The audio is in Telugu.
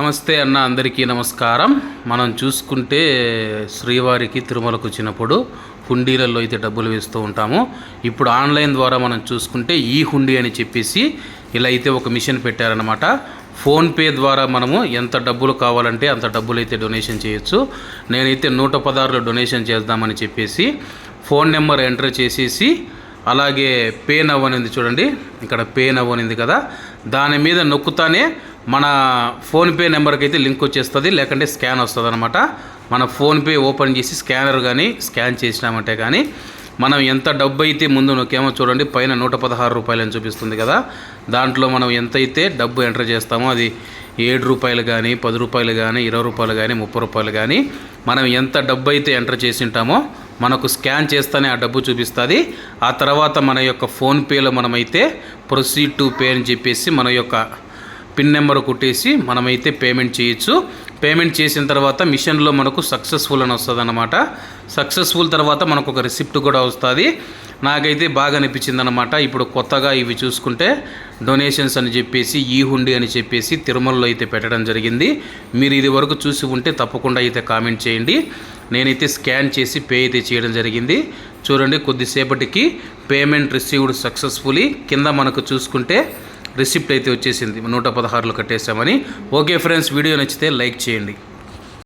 నమస్తే అన్న అందరికీ నమస్కారం. మనం చూసుకుంటే శ్రీవారికి తిరుమలకు వచ్చినప్పుడు హుండీలలో అయితే డబ్బులు వేస్తూ ఉంటాము. ఇప్పుడు ఆన్లైన్ ద్వారా మనం చూసుకుంటే ఈ హుండీ అని చెప్పేసి ఇలా అయితే ఒక మిషన్ పెట్టారనమాట ఫోన్పే ద్వారా మనము ఎంత డబ్బులు కావాలంటే అంత డబ్బులు అయితే డొనేషన్ చేయొచ్చు. నేనైతే నూట పదహారులో డొనేషన్ చేద్దామని చెప్పేసి ఫోన్ నెంబర్ ఎంటర్ చేసేసి అలాగే పే నవ్ అనేది చూడండి. ఇక్కడ పే నవ్ అనేది కదా. దాని మీద నొక్కుతానే మన ఫోన్పే నెంబర్కి అయితే లింక్ వచ్చేస్తుంది లేకంటే స్కాన్ వస్తుంది అనమాట మన ఫోన్పే ఓపెన్ చేసి స్కానర్ కానీ స్కాన్ చేసినామంటే కానీ మనం ఎంత డబ్బు అయితే ముందు నొక్కేమో చూడండి పైన నూట పదహారు రూపాయలు అని చూపిస్తుంది కదా. దాంట్లో మనం ఎంత అయితే డబ్బు ఎంటర్ చేస్తామో అది ఏడు రూపాయలు కానీ పది రూపాయలు కానీ ఇరవై రూపాయలు కానీ ముప్పై రూపాయలు కానీ మనం ఎంత డబ్బు అయితే ఎంటర్ చేసి ఉంటామో మనకు స్కాన్ చేస్తేనే ఆ డబ్బు చూపిస్తుంది. ఆ తర్వాత మన యొక్క ఫోన్పేలో మనమైతే ప్రొసీడ్ టు పే అని చెప్పేసి మన యొక్క పిన్ నెంబర్ కొట్టేసి మనమైతే పేమెంట్ చేయొచ్చు. పేమెంట్ చేసిన తర్వాత మిషన్లో మనకు సక్సెస్ఫుల్ అని వస్తుంది అనమాట సక్సెస్ఫుల్ తర్వాత మనకు ఒక రిసిప్ట్ కూడా వస్తుంది. నాకైతే బాగా అనిపించింది అనమాట ఇప్పుడు కొత్తగా ఇవి చూసుకుంటే డొనేషన్స్ అని చెప్పేసి ఈ హుండీ అని చెప్పేసి తిరుమలలో అయితే పెట్టడం జరిగింది. మీరు ఇది వరకు చూసి ఉంటే తప్పకుండా అయితే కామెంట్ చేయండి. నేనైతే స్కాన్ చేసి పే అయితే చేయడం జరిగింది. చూడండి కొద్దిసేపటికి పేమెంట్ రిసీవ్డ్ సక్సెస్ఫుల్లీ. కింద మనకు చూసుకుంటే రిసిప్ట్ అయితే వచ్చేసింది. నూట పదహారులో కట్టేసామని ఓకే ఫ్రెండ్స్ వీడియో నచ్చితే లైక్ చేయండి.